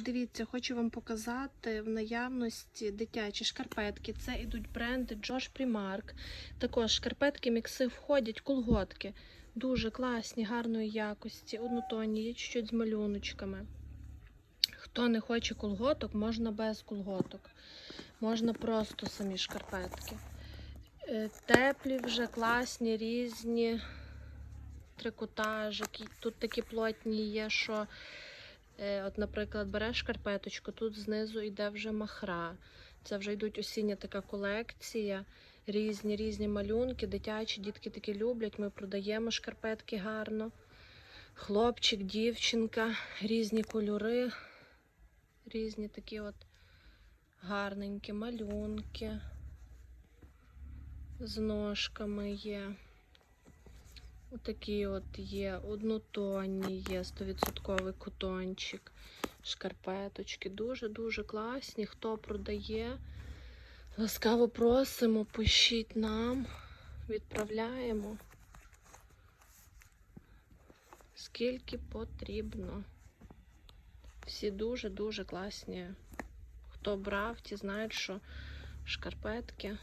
Дивіться, хочу вам показати в наявності дитячі шкарпетки. Це ідуть бренди Josh Primark. Також шкарпетки мікси входять, колготки. Дуже класні, гарної якості, однотонні, є чуть-чуть з малюночками. Хто не хоче колготок, можна без колготок. Можна просто самі шкарпетки. Е, Теплі вже, класні, різні трикотажики. Тут такі плотні є, що, от, наприклад, береш шкарпеточку, тут знизу йде вже махра. Це вже йдуть осіння така колекція. Різні різні малюнки, дитячі, дітки такі люблять. Ми продаємо шкарпетки гарно. Хлопчик, дівчинка, різні кольори, різні такі от гарненькі малюнки. З ножками є. Отакі от є, однотонні є, 100% кутончик, шкарпеточки. Дуже-дуже класні. Хто продає, ласкаво просимо, пишіть нам, відправляємо. Скільки потрібно. Всі дуже-дуже класні. Хто брав, ті знають, що шкарпетки